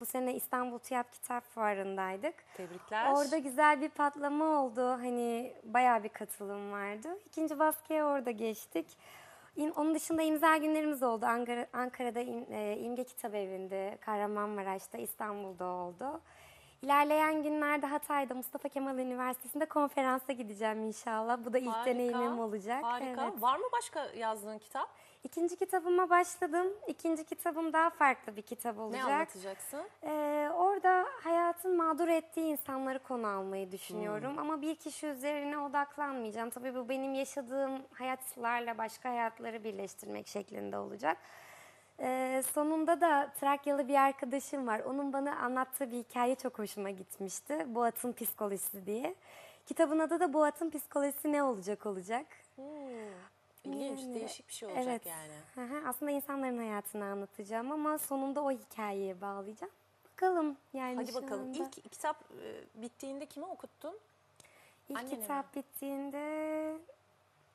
Bu sene İstanbul TÜYAP Kitap Fuarı'ndaydık. Tebrikler. Orada güzel bir patlama oldu. Hani bayağı bir katılım vardı. İkinci baskıya orada geçtik. Onun dışında imza günlerimiz oldu. Ankara, Ankara'da e, İmge Kitap Evi'nde, Kahramanmaraş'ta, İstanbul'da oldu. İlerleyen günlerde Hatay'da Mustafa Kemal Üniversitesi'nde konferansa gideceğim inşallah. Bu da ilk Harika, deneyimim olacak. Harika. Evet. Var mı başka yazdığın kitap? İkinci kitabıma başladım. İkinci kitabım daha farklı bir kitap Ne olacak. anlatacaksın? Ee, orada hayatın mağdur ettiği insanları konu almayı düşünüyorum. Hmm. Ama bir kişi üzerine odaklanmayacağım. Tabii bu benim yaşadığım hayatlarla başka hayatları birleştirmek şeklinde olacak. Ee, sonunda da Trakyalı bir arkadaşım var. Onun bana anlattığı bir hikaye çok hoşuma gitmişti. Bu atın psikolojisi diye. Kitabın adı da Bu atın psikolojisi ne olacak olacak. İlginç, Yani, değişik bir şey olacak evet. yani. Hı hı, Aslında insanların hayatını anlatacağım ama sonunda o hikayeye bağlayacağım. Bakalım yani Hadi bakalım. anda. İlk kitap e, bittiğinde kime okuttun? İlk annene mi? kitap bittiğinde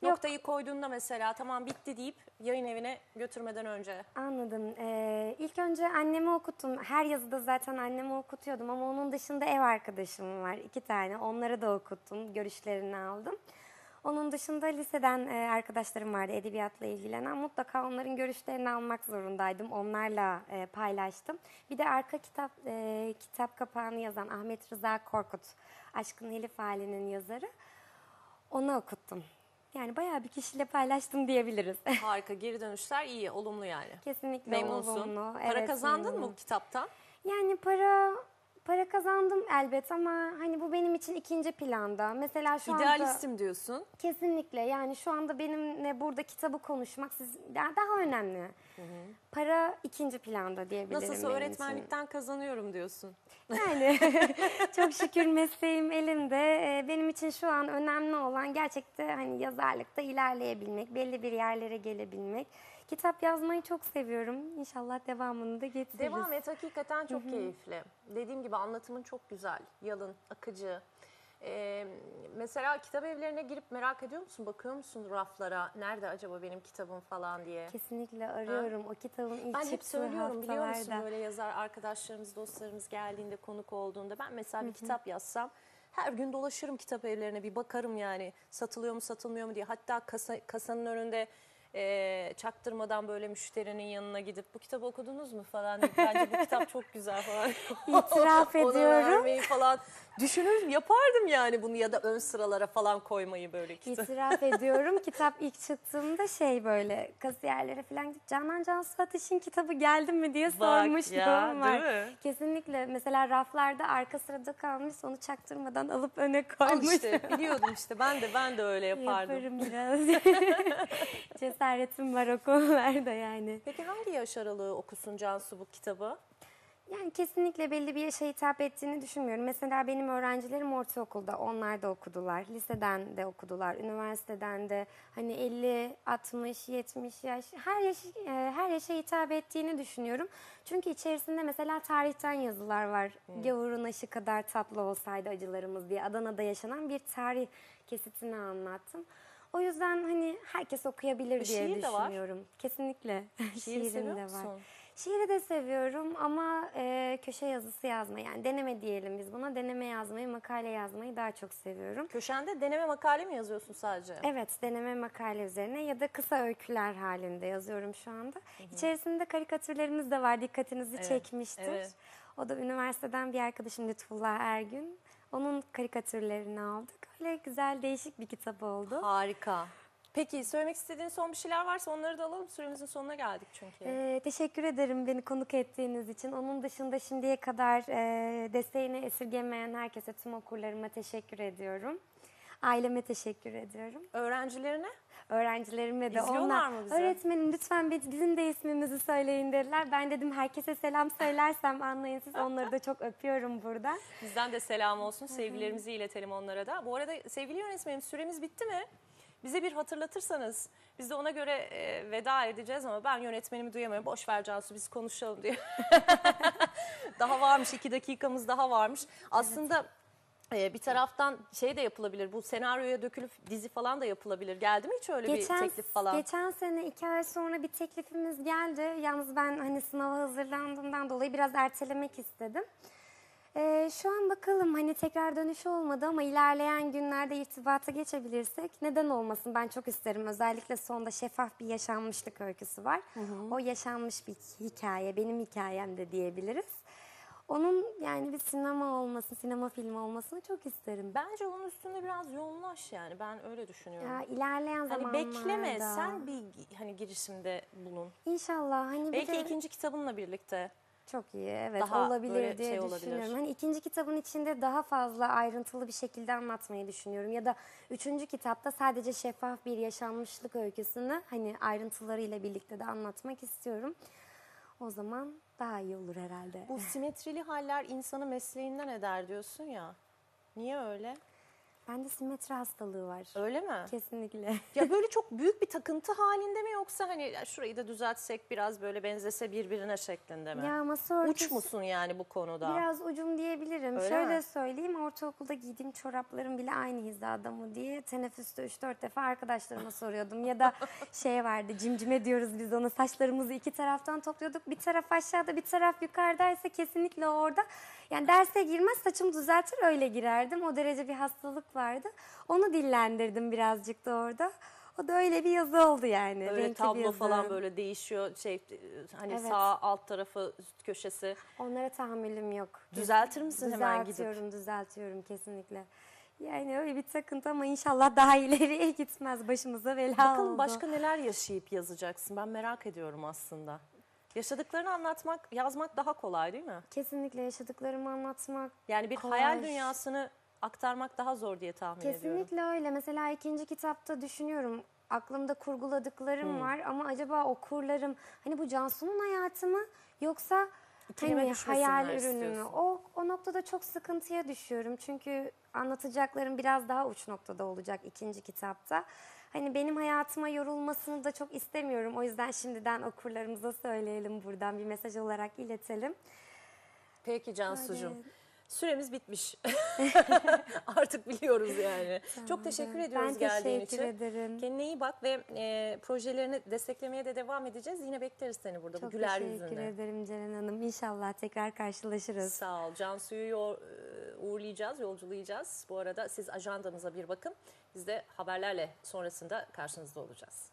Yok. Noktayı koyduğunda mesela tamam bitti deyip yayın evine götürmeden önce. anladım. Ee, ilk önce anneme okuttum. Her yazıda zaten anneme okutuyordum ama onun dışında ev arkadaşım var. iki tane. Onlara da okuttum. Görüşlerini aldım. Onun dışında liseden e, arkadaşlarım vardı edebiyatla ilgilenen. Mutlaka onların görüşlerini almak zorundaydım. Onlarla e, paylaştım. Bir de arka kitap e, kitap kapağını yazan Ahmet Rıza Korkut, Aşkın Elif Hali'nin yazarı. Onu okuttum. Yani bayağı bir kişiyle paylaştım diyebiliriz. Harika geri dönüşler iyi, olumlu yani. Kesinlikle Memnunsun. olumlu. Para Evet, kazandın mı bu kitaptan? Yani para para kazandım elbet ama hani bu benim için ikinci planda. Mesela şu anda İdealistim diyorsun. kesinlikle yani şu anda benimle burada kitabı konuşmak siz daha daha önemli. Para ikinci planda diyebilirim Nasılsa benim öğretmenlikten kazanıyorum diyorsun. Yani çok şükür mesleğim elimde. Ee, Benim için şu an önemli olan gerçekten hani yazarlıkta ilerleyebilmek, belli bir yerlere gelebilmek. Kitap yazmayı çok seviyorum. İnşallah devamını da getiririz. Devam et hakikaten çok keyifli. Dediğim gibi anlatımın çok güzel, yalın, akıcı. Ee, mesela kitap evlerine girip merak ediyor musun? Bakıyor musun raflara? Nerede acaba benim kitabım falan diye. Kesinlikle arıyorum o kitabın ilk Ben hep söylüyorum biliyor musun böyle yazar arkadaşlarımız, dostlarımız geldiğinde, konuk olduğunda ben mesela bir kitap yazsam her gün dolaşırım kitap evlerine bir bakarım yani satılıyor mu satılmıyor mu diye. Hatta kasa, kasanın önünde eee, çaktırmadan böyle müşterinin yanına gidip bu kitabı okudunuz mu falan deyip bence bu kitap çok güzel falan. İtiraf ediyorum. vermeyi falan düşünür yapardım yani bunu ya da ön sıralara falan koymayı böyle kitap. İtiraf ediyorum. Kitap ilk çıktığımda şey böyle kasiyerlere falan gidip Canan Cansu Ateş'in kitabı geldi mi diye sormuştum. ya, var. değil mi? Kesinlikle. Mesela raflarda arka sırada kalmış onu çaktırmadan alıp öne Al koymuş. işte biliyordum işte ben de ben de öyle yapardım. Yaparım biraz. Cesaretim var o konularda yani. Peki hangi yaş aralığı okusun Cansu bu kitabı? Yani kesinlikle belli bir yaşa hitap ettiğini düşünmüyorum. Mesela benim öğrencilerim ortaokulda, onlar da okudular. Liseden de okudular, üniversiteden de. Hani 50, 60, 70 yaş, her yaş e, her yaşa hitap ettiğini düşünüyorum. Çünkü içerisinde mesela tarihten yazılar var. Gavurun aşı kadar tatlı olsaydı acılarımız diye Adana'da yaşanan bir tarih kesitini anlattım. O yüzden hani herkes okuyabilir E, diye şiir de var. düşünüyorum. Kesinlikle. Şiiri seviyor de musun? var. Şiiri de seviyorum ama e, köşe yazısı yazmayı yani deneme diyelim biz buna deneme yazmayı, makale yazmayı daha çok seviyorum. Köşende deneme makale mi yazıyorsun sadece? Evet deneme makale üzerine ya da kısa öyküler halinde yazıyorum şu anda. İçerisinde karikatürlerimiz de var dikkatinizi Evet, çekmiştir. evet. O da üniversiteden bir arkadaşım Lütfullah Ergün. Onun karikatürlerini aldık. Öyle güzel değişik bir kitap oldu. Harika. Peki söylemek istediğin son bir şeyler varsa onları da alalım. Süremizin sonuna geldik çünkü. Ee, teşekkür ederim beni konuk ettiğiniz için. Onun dışında şimdiye kadar e, desteğini esirgemeyen herkese, tüm okurlarıma teşekkür ediyorum. Aileme teşekkür ediyorum. Öğrencilerine Öğrencilerime de İzliyorlar onlar mı bizi? öğretmenim lütfen biz- bizim de ismimizi söyleyin dediler. Ben dedim herkese selam söylersem anlayın siz. Onları da çok öpüyorum burada. bizden de selam olsun. Sevgilerimizi iletelim onlara da. Bu arada sevgili yönetmenim süremiz bitti mi? Bize bir hatırlatırsanız biz de ona göre e, veda edeceğiz ama ben yönetmenimi duyamıyorum. Boş ver Cansu biz konuşalım diyor. daha varmış iki dakikamız daha varmış. Aslında Ee, bir taraftan şey de yapılabilir. Bu senaryoya dökülüp dizi falan da yapılabilir. Geldi mi hiç öyle Geçen, bir teklif falan? geçen sene iki ay sonra bir teklifimiz geldi. Yalnız ben hani sınava hazırlandığımdan dolayı biraz ertelemek istedim. Ee, şu an bakalım hani tekrar dönüş olmadı ama ilerleyen günlerde irtibata geçebilirsek neden olmasın ben çok isterim. Özellikle sonda şeffaf bir yaşanmışlık öyküsü var. O yaşanmış bir hikaye benim hikayem de diyebiliriz. Onun yani bir sinema olması, sinema filmi olmasını çok isterim. Bence onun üstünde biraz yoğunlaş yani. Ben öyle düşünüyorum. Ya ilerleyen hani zamanlarda. bekleme sen bir hani girişimde bulun. İnşallah hani bir Belki de... ikinci kitabınla birlikte. Çok iyi evet Daha olabilir diye şey olabilir. düşünüyorum. Hani ikinci kitabın içinde daha fazla ayrıntılı bir şekilde anlatmayı düşünüyorum. Ya da üçüncü kitapta sadece şeffaf bir yaşanmışlık öyküsünü hani ayrıntılarıyla birlikte de anlatmak istiyorum. O zaman daha iyi olur herhalde. Bu simetrili haller insanı mesleğinden eder diyorsun ya. Niye öyle? Bende simetri hastalığı var. Öyle mi? Kesinlikle. Ya böyle çok büyük bir takıntı halinde mi yoksa hani ya şurayı da düzeltsek biraz böyle benzese birbirine şeklinde mi? Ya masa Uç örtüsü musun yani bu konuda? biraz ucum diyebilirim. Öyle Şöyle mi? söyleyeyim ortaokulda giydiğim çoraplarım bile aynı hizada mı diye teneffüste 3-4 defa arkadaşlarıma soruyordum. Ya da şey vardı cimcime diyoruz biz ona saçlarımızı iki taraftan topluyorduk. Bir taraf aşağıda bir taraf yukarıdaysa kesinlikle orada. Yani derse girmez saçımı düzeltir öyle girerdim. O derece bir hastalık vardı. Onu dillendirdim birazcık da orada. O da öyle bir yazı oldu yani. Böyle renkli bir tablo yazı. falan böyle değişiyor şey hani Evet. sağ alt tarafı köşesi. Onlara tahammülüm yok. Düzeltir misin hemen gidip? Düzeltiyorum, düzeltiyorum kesinlikle. Yani öyle bir takıntı ama inşallah daha ileriye gitmez başımıza bela Bakalım oldu. başka neler yaşayıp yazacaksın. Ben merak ediyorum aslında. Yaşadıklarını anlatmak, yazmak daha kolay değil mi? Kesinlikle yaşadıklarımı anlatmak. Yani bir kolay. hayal dünyasını aktarmak daha zor diye tahmin ediyorum. Kesinlikle öyle. Mesela ikinci kitapta düşünüyorum. Aklımda kurguladıklarım Hmm. var ama acaba okurlarım hani bu Cansu'nun hayatı mı yoksa İkileme hani düşmesinler hayal ürünü mü? istiyorsun. O, o noktada çok sıkıntıya düşüyorum. Çünkü anlatacaklarım biraz daha uç noktada olacak ikinci kitapta. Hani benim hayatıma yorulmasını da çok istemiyorum. O yüzden şimdiden okurlarımıza söyleyelim buradan bir mesaj olarak iletelim. Peki Cansucuğum. Öyle. Süremiz bitmiş. Artık biliyoruz yani. Çok teşekkür ediyoruz ben geldiğin teşekkür için. ederim. Kendine iyi bak ve e, projelerini desteklemeye de devam edeceğiz. Yine bekleriz seni burada bu Çok güler teşekkür yüzünle. ederim Ceren Hanım. İnşallah tekrar karşılaşırız. Sağ ol. Cansu'yu e, uğurlayacağız, yolculayacağız. Bu arada siz ajandanıza bir bakın. Biz de haberlerle sonrasında karşınızda olacağız.